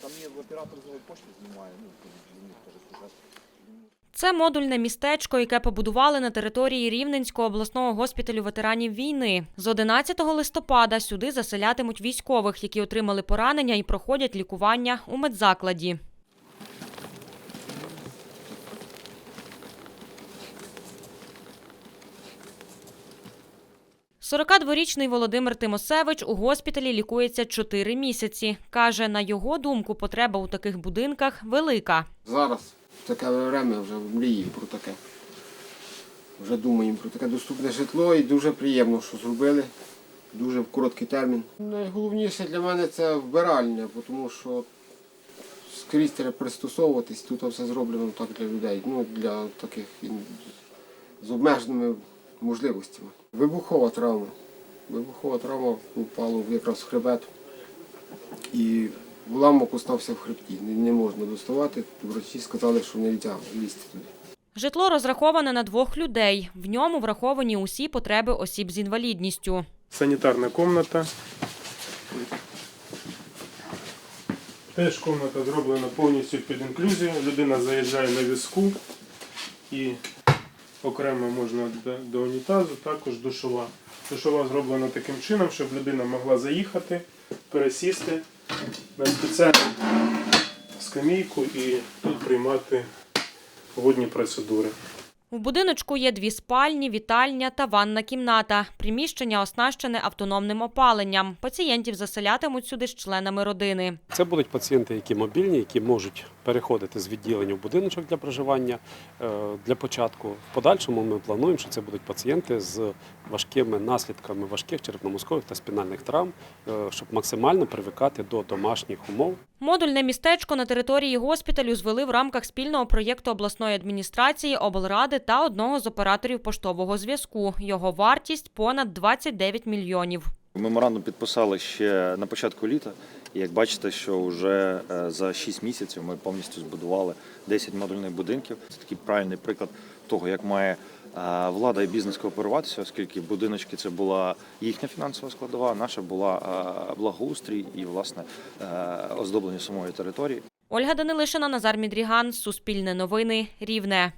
Там, є оператор з знімає, ну, теж. Це модульне містечко, яке побудували на території Рівненського обласного госпіталю ветеранів війни. З 11 листопада сюди заселятимуть військових, які отримали поранення і проходять лікування у медзакладі. – 42-річний Володимир Тимосевич у госпіталі лікується 4 місяці. Каже, на його думку, потреба у таких будинках велика. Зараз в таке время вже мріємо про таке. Вже думаємо про таке доступне житло і дуже приємно, що зробили. Дуже в короткий термін. Найголовніше для мене це вбиральня, тому що скрізь треба пристосовуватись, тут все зроблено так для людей, ну для таких з обмеженими можливостями. Вибухова травма. Вибухова травма упала якраз в хребет. І уламок остався в хребті. Не, не можна доставати. Врачі сказали, що не можна лізти туди. Житло розраховане на двох людей. В ньому враховані усі потреби осіб з інвалідністю. санітарна комната. Теж комната зроблена повністю під інклюзію. Людина заїжджає на візку і окремо можна до, унітазу, також душова. Душова зроблена таким чином, щоб людина могла заїхати, пересісти на спеціальну скамійку і тут приймати водні процедури. У будиночку є дві спальні, вітальня та ванна кімната. Приміщення оснащене автономним опаленням. Пацієнтів заселятимуть сюди з членами родини. Це будуть пацієнти, які мобільні, які можуть переходити з відділення в будиночок для проживання е, для початку. В подальшому ми плануємо, що це будуть пацієнти з важкими наслідками важких черепно-мозкових та спінальних травм, е, щоб максимально привикати до домашніх умов. Модульне містечко на території госпіталю звели в рамках спільного проєкту обласної адміністрації, облради та одного з операторів поштового зв'язку. Його вартість понад 29 мільйонів. Меморандум підписали ще на початку літа. Як бачите, що вже е, за 6 місяців ми повністю збудували 10 модульних будинків. Це такий правильний приклад того, як має е, влада і бізнес кооперуватися, оскільки будиночки це була їхня фінансова складова, наша була е, благоустрій і власне оздоблення самої території. Ольга Данилишина, Назар Мідріган, Суспільне новини, Рівне.